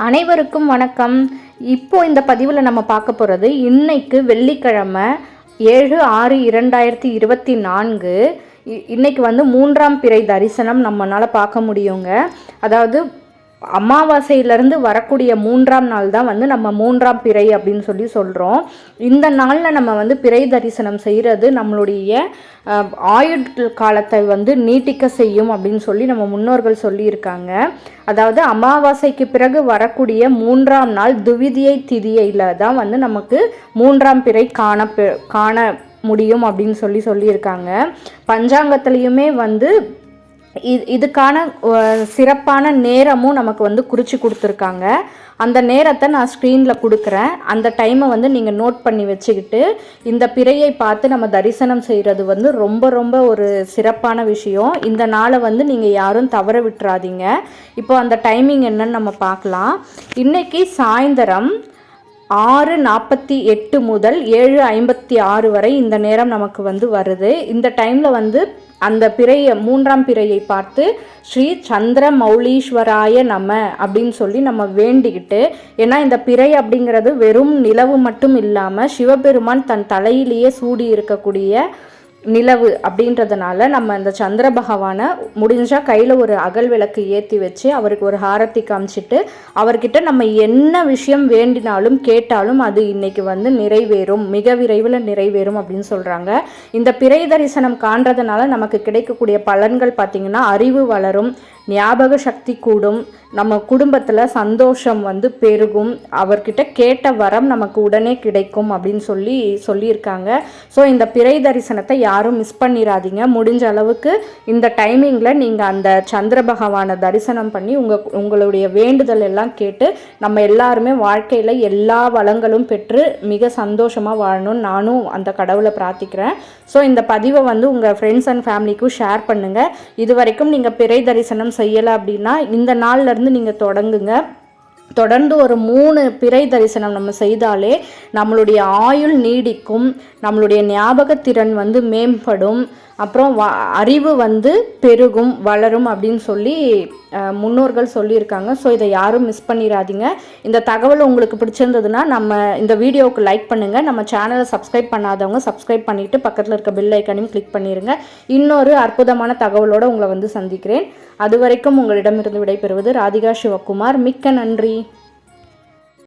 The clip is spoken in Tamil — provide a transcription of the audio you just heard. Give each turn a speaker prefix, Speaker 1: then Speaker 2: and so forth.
Speaker 1: அனைவருக்கும் வணக்கம். இப்போ இந்த பதிவில் நம்ம பார்க்க போகிறது இன்னைக்கு வெள்ளிக்கிழமை ஏழு ஆறு இரண்டாயிரத்தி இருபத்தி நான்கு. இ- இன்னைக்கு வந்து மூன்றாம் பிறை தரிசனம் நம்மளால் பார்க்க முடியுங்க. அதாவது அமாவாசையிலேருந்து வரக்கூடிய மூன்றாம் நாள் தான் வந்து நம்ம மூன்றாம் பிறை அப்படின்னு சொல்லி சொல்கிறோம் இந்த நாளில் நம்ம வந்து பிறை தரிசனம் செய்கிறது நம்மளுடைய அஹ், ஆயுட் காலத்தை வந்து நீட்டிக்க செய்யும் அப்படின்னு சொல்லி நம்ம முன்னோர்கள் சொல்லியிருக்காங்க. அதாவது அமாவாசைக்கு பிறகு வரக்கூடிய மூன்றாம் நாள் துவிதியை திதியையில் தான் வந்து நமக்கு மூன்றாம் பிறை காண காண முடியும் அப்படின்னு சொல்லி சொல்லியிருக்காங்க. பஞ்சாங்கத்துலேயுமே வந்து இது இதுக்கான சிறப்பான நேரமும் நமக்கு வந்து குறித்து கொடுத்துருக்காங்க. அந்த நேரத்தை நான் ஸ்க்ரீனில் கொடுக்குறேன். அந்த டைமை வந்து நீங்கள் நோட் பண்ணி வச்சுக்கிட்டு இந்த பிறையை பார்த்து நம்ம தரிசனம் செய்கிறது வந்து ரொம்ப ரொம்ப ஒரு சிறப்பான விஷயம். இந்த நாளை வந்து நீங்கள் யாரும் தவற விட்டுறாதீங்க. இப்போ அந்த டைமிங் என்னன்னு நம்ம பார்க்கலாம். இன்றைக்கி சாயந்தரம் ஆறு நாற்பத்தி எட்டு முதல் ஏழு ஐம்பத்தி ஆறு வரை இந்த நேரம் நமக்கு வந்து வருது. இந்த டைமில் வந்து அந்த பிறையை மூன்றாம் பிறையை பார்த்து ஸ்ரீ சந்திர மௌலீஸ்வராய நம அப்படின்னு சொல்லி நம்ம வேண்டிக்கிட்டு ஏன்னா இந்த பிறை அப்படிங்கிறது வெறும் நிலவு மட்டும் இல்லாமல் சிவபெருமான் தன் தலையிலேயே சூடி இருக்கக்கூடிய நிலவு அப்படின்றதுனால நம்ம இந்த சந்திர பகவானை முடிஞ்சால் கையில் ஒரு அகல் விளக்கு ஏற்றி வச்சு அவருக்கு ஒரு ஹாரத்தி காமிச்சிட்டு அவர்கிட்ட நம்ம என்ன விஷயம் வேண்டினாலும் கேட்டாலும் அது இன்னைக்கு வந்து நிறைவேறும். மிக விரைவில் நிறைவேறும் அப்படின்னு சொல்கிறாங்க இந்த பிறை தரிசனம் காண்றதுனால நமக்கு கிடைக்கக்கூடிய பலன்கள் பார்த்திங்கன்னா அறிவு வளரும் ஞாபக சக்தி கூடும் நம்ம குடும்பத்தில் சந்தோஷம் வந்து பெருகும். அவர்கிட்ட கேட்ட வரம் நமக்கு உடனே கிடைக்கும் அப்படின்னு சொல்லி சொல்லியிருக்காங்க. ஸோ இந்த பிறை தரிசனத்தை யாரும் மிஸ் பண்ணிடாதீங்க முடிஞ்ச அளவுக்கு இந்த டைமிங்கில் நீங்கள் அந்த சந்திர பகவானை தரிசனம் பண்ணி உங்கள் உங்களுடைய வேண்டுதல் எல்லாம் கேட்டு நம்ம எல்லாருமே வாழ்க்கையில் எல்லா வளங்களும் பெற்று மிக சந்தோஷமாக வாழணும்னு நானும் அந்த கடவுளை பிரார்த்திக்கிறேன். ஸோ இந்த பதிவை வந்து உங்கள் ஃப்ரெண்ட்ஸ் அண்ட் ஃபேமிலிக்கும் ஷேர் பண்ணுங்கள் இது வரைக்கும் நீங்கள் பிறை தரிசனம் செய்யலை அப்படின்னா இந்த நாள்ல இருந்து நீங்கள் தொடங்குங்க. தொடர்ந்து ஒரு மூணு பிறை தரிசனம் நம்ம செய்தாலே நம்மளுடைய ஆயுள் நீடிக்கும் நம்மளுடைய ஞாபகத்திறன் வந்து மேம்படும் அப்புறம் வ அறிவு வந்து பெருகும் வளரும் அப்படின்னு சொல்லி முன்னோர்கள் சொல்லியிருக்காங்க. ஸோ இதை யாரும் மிஸ் பண்ணிடாதீங்க இந்த தகவல் உங்களுக்கு பிடிச்சிருந்ததுன்னா நம்ம இந்த வீடியோவுக்கு லைக் பண்ணுங்கள் நம்ம சேனலை சப்ஸ்கிரைப் பண்ணாதவங்க சப்ஸ்கிரைப் பண்ணிவிட்டு பக்கத்தில் இருக்க பெல் ஐக்கனையும் கிளிக் பண்ணிடுங்க இன்னொரு அற்புதமான தகவலோடு உங்களை வந்து சந்திக்கிறேன். அது வரைக்கும் உங்களிடமிருந்து விடைபெறுவது ராதிகா சிவகுமார். மிக்க நன்றி.